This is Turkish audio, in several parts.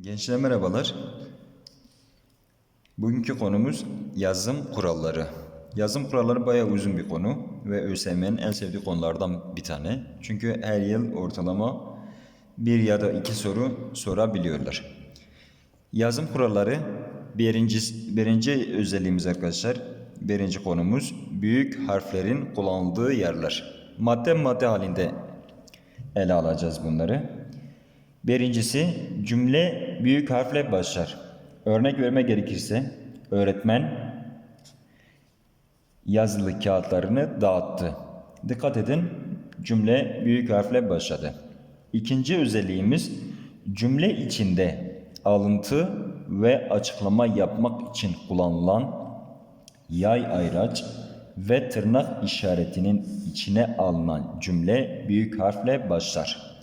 Gençler merhabalar. Bugünkü konumuz yazım kuralları. Yazım kuralları bayağı uzun bir konu ve ÖSYM'nin en sevdiği konulardan bir tane. Çünkü her yıl ortalama bir ya da iki soru sorabiliyorlar. Yazım kuralları birinci, birinci özelliğimiz arkadaşlar. Birinci konumuz büyük harflerin kullanıldığı yerler. Madde madde halinde ele alacağız bunları. Birincisi cümle büyük harfle başlar. Örnek verme gerekirse öğretmen yazılı kağıtlarını dağıttı. Dikkat edin cümle büyük harfle başladı. İkinci özelliğimiz cümle içinde alıntı ve açıklama yapmak için kullanılan yay ayraç ve tırnak işaretinin içine alınan cümle büyük harfle başlar.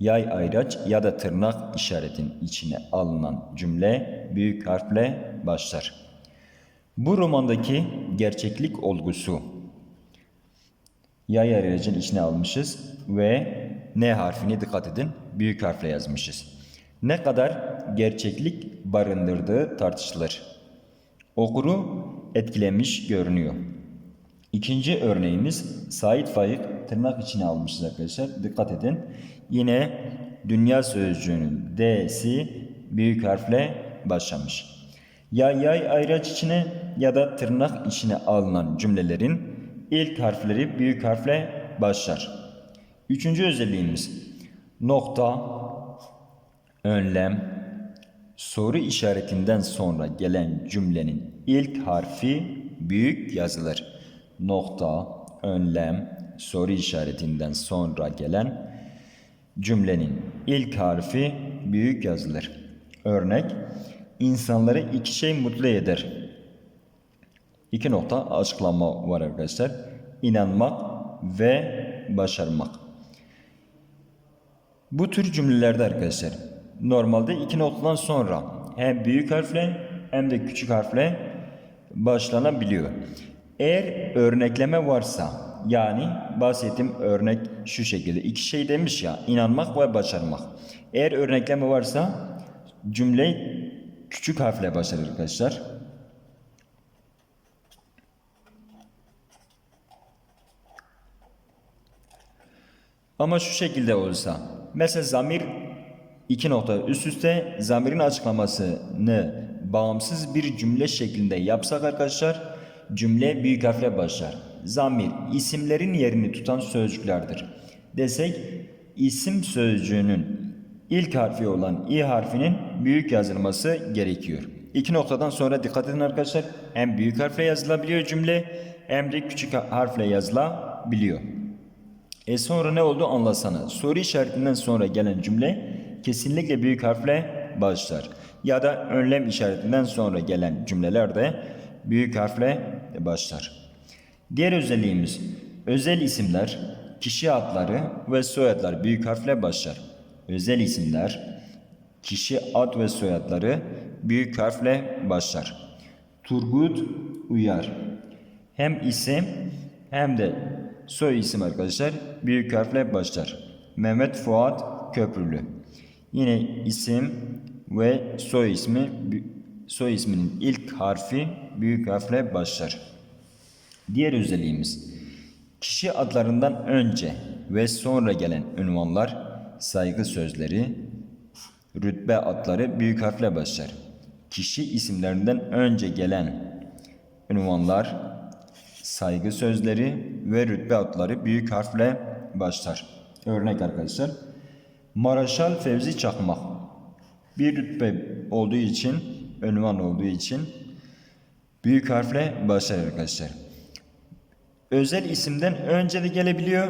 Yay ayraç ya da tırnak işaretin içine alınan cümle büyük harfle başlar. Bu romandaki gerçeklik olgusu yay ayracın içine almışız ve N harfini dikkat edin büyük harfle yazmışız. Ne kadar gerçeklik barındırdığı tartışılır. Okuru etkilemiş görünüyor. İkinci örneğimiz Said Faik tırnak içine almışız arkadaşlar. Dikkat edin. Yine dünya sözcüğünün D'si büyük harfle başlamış. Ya yay ayraç içine ya da tırnak içine alınan cümlelerin ilk harfleri büyük harfle başlar. Üçüncü özelliğimiz nokta, önlem, soru işaretinden sonra gelen cümlenin ilk harfi büyük yazılır. Nokta, önlem, soru işaretinden sonra gelen cümlenin ilk harfi büyük yazılır. Örnek, insanları iki şey mutlu eder. İki nokta açıklama var arkadaşlar. İnanmak ve başarmak. Bu tür cümlelerde arkadaşlar normalde iki noktadan sonra hem büyük harfle hem de küçük harfle başlanabiliyor. Eğer örnekleme varsa yani bahsettiğim örnek şu şekilde iki şey demiş ya inanmak ve başarmak. Eğer örnekleme varsa cümle küçük harfle başlar arkadaşlar. Ama şu şekilde olsa mesela zamir iki nokta üst üste zamirin açıklamasını bağımsız bir cümle şeklinde yapsak arkadaşlar cümle büyük harfle başlar. Zamir isimlerin yerini tutan sözcüklerdir. Desek isim sözcüğünün ilk harfi olan i harfinin büyük yazılması gerekiyor. İki noktadan sonra dikkat edin arkadaşlar. Hem büyük harfle yazılabiliyor cümle hem de küçük harfle yazılabiliyor. E sonra ne oldu anlasana. Soru işaretinden sonra gelen cümle kesinlikle büyük harfle başlar. Ya da önlem işaretinden sonra gelen cümleler de büyük harfle başlar. Diğer özelliğimiz özel isimler, kişi adları ve soyadlar büyük harfle başlar. Özel isimler, kişi ad ve soyadları büyük harfle başlar. Turgut Uyar. Hem isim hem de soy isim arkadaşlar büyük harfle başlar. Mehmet Fuat Köprülü. Yine isim ve soy ismi soy isminin ilk harfi büyük harfle başlar. Diğer özelliğimiz kişi adlarından önce ve sonra gelen ünvanlar, saygı sözleri, rütbe adları büyük harfle başlar. Kişi isimlerinden önce gelen ünvanlar, saygı sözleri ve rütbe adları büyük harfle başlar. Örnek arkadaşlar. Maraşal Fevzi Çakmak. Bir rütbe olduğu için, ünvan olduğu için büyük harfle başlar arkadaşlar. Özel isimden önce de gelebiliyor,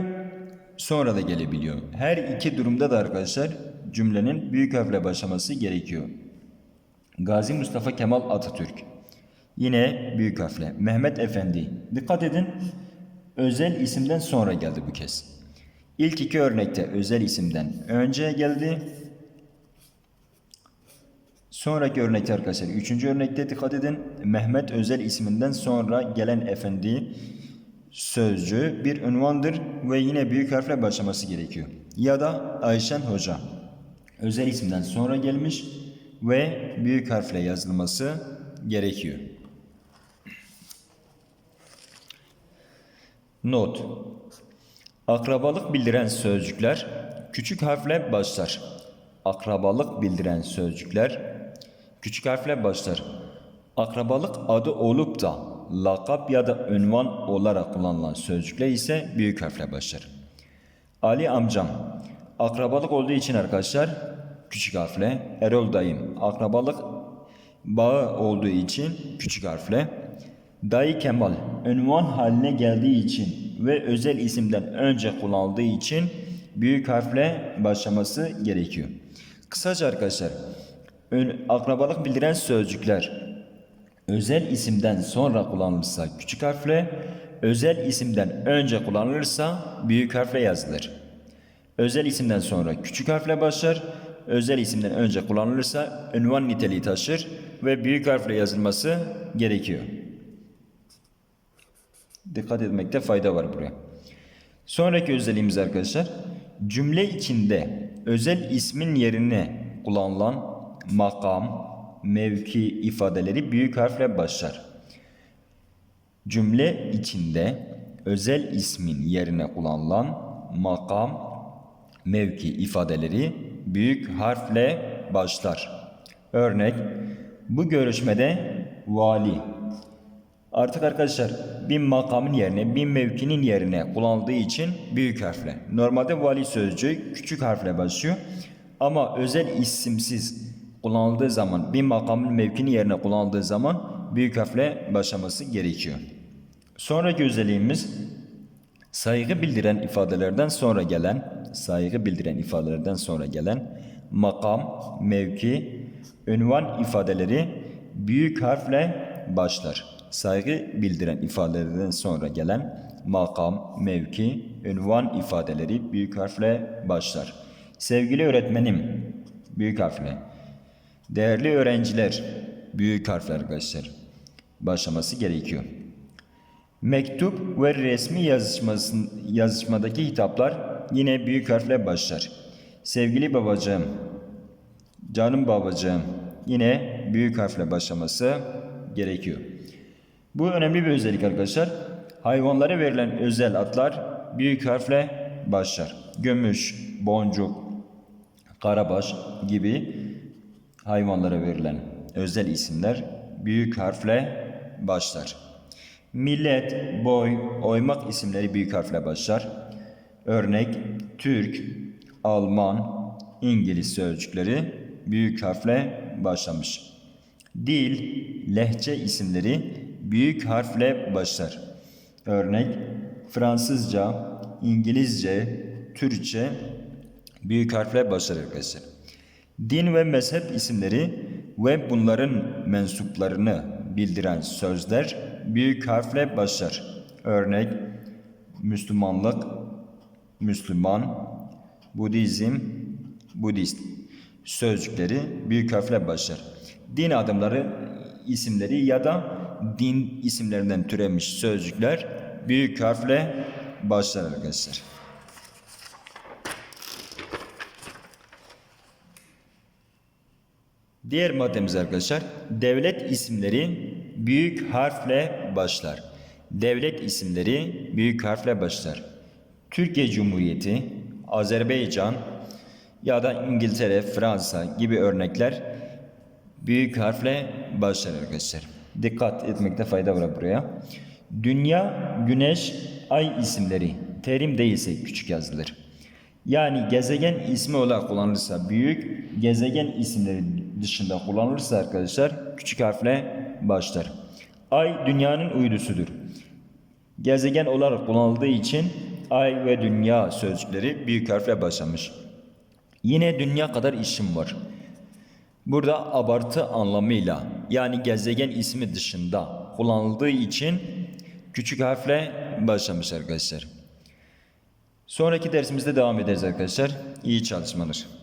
sonra da gelebiliyor. Her iki durumda da arkadaşlar cümlenin büyük harfle başlaması gerekiyor. Gazi Mustafa Kemal Atatürk. Yine büyük harfle. Mehmet Efendi. Dikkat edin. Özel isimden sonra geldi bu kez. İlk iki örnekte özel isimden önce geldi. Sonraki örnekte arkadaşlar. Üçüncü örnekte dikkat edin. Mehmet özel isminden sonra gelen efendi sözcüğü bir ünvandır ve yine büyük harfle başlaması gerekiyor. Ya da Ayşen Hoca. Özel isimden sonra gelmiş ve büyük harfle yazılması gerekiyor. Not Akrabalık bildiren sözcükler küçük harfle başlar. Akrabalık bildiren sözcükler küçük harfle başlar. Akrabalık adı olup da lakap ya da ünvan olarak kullanılan sözcükler ise büyük harfle başlar. Ali amcam akrabalık olduğu için arkadaşlar küçük harfle. Erol dayım akrabalık bağı olduğu için küçük harfle. Dayı Kemal ünvan haline geldiği için ve özel isimden önce kullanıldığı için büyük harfle başlaması gerekiyor. Kısaca arkadaşlar ön- akrabalık bildiren sözcükler özel isimden sonra kullanılırsa küçük harfle, özel isimden önce kullanılırsa büyük harfle yazılır. Özel isimden sonra küçük harfle başlar, özel isimden önce kullanılırsa ünvan niteliği taşır ve büyük harfle yazılması gerekiyor. Dikkat etmekte fayda var buraya. Sonraki özelliğimiz arkadaşlar, cümle içinde özel ismin yerine kullanılan makam, mevki ifadeleri büyük harfle başlar. Cümle içinde özel ismin yerine kullanılan makam, mevki ifadeleri büyük harfle başlar. Örnek, bu görüşmede vali Artık arkadaşlar bin makamın yerine bin mevkinin yerine kullanıldığı için büyük harfle. Normalde vali sözcüğü küçük harfle başlıyor. Ama özel isimsiz kullanıldığı zaman bin makamın mevkinin yerine kullanıldığı zaman büyük harfle başlaması gerekiyor. Sonraki özelliğimiz saygı bildiren ifadelerden sonra gelen saygı bildiren ifadelerden sonra gelen makam, mevki, ünvan ifadeleri büyük harfle başlar. Saygı bildiren ifadelerden sonra gelen makam, mevki, ünvan ifadeleri büyük harfle başlar. Sevgili öğretmenim büyük harfle. Değerli öğrenciler büyük harfle arkadaşlar başlaması gerekiyor. Mektup ve resmi yazışmadaki hitaplar yine büyük harfle başlar. Sevgili babacığım, canım babacığım yine büyük harfle başlaması gerekiyor. Bu önemli bir özellik arkadaşlar. Hayvanlara verilen özel adlar büyük harfle başlar. Gömüş, boncuk, karabaş gibi hayvanlara verilen özel isimler büyük harfle başlar. Millet, boy, oymak isimleri büyük harfle başlar. Örnek Türk, Alman, İngiliz sözcükleri büyük harfle başlamış. Dil, lehçe isimleri büyük harfle başlar. Örnek Fransızca, İngilizce, Türkçe büyük harfle başlar arkadaşlar. Din ve mezhep isimleri ve bunların mensuplarını bildiren sözler büyük harfle başlar. Örnek Müslümanlık, Müslüman, Budizm, Budist sözcükleri büyük harfle başlar. Din adımları isimleri ya da din isimlerinden türemiş sözcükler büyük harfle başlar arkadaşlar. Diğer maddemiz arkadaşlar devlet isimleri büyük harfle başlar. Devlet isimleri büyük harfle başlar. Türkiye Cumhuriyeti, Azerbaycan ya da İngiltere, Fransa gibi örnekler büyük harfle başlar arkadaşlar. Dikkat etmekte fayda var buraya. Dünya, Güneş, Ay isimleri terim değilse küçük yazılır. Yani gezegen ismi olarak kullanılırsa büyük, gezegen isimleri dışında kullanılırsa arkadaşlar küçük harfle başlar. Ay dünyanın uydusudur. Gezegen olarak kullanıldığı için ay ve dünya sözcükleri büyük harfle başlamış. Yine dünya kadar işim var. Burada abartı anlamıyla yani gezegen ismi dışında kullanıldığı için küçük harfle başlamış arkadaşlar. Sonraki dersimizde devam ederiz arkadaşlar. İyi çalışmalar.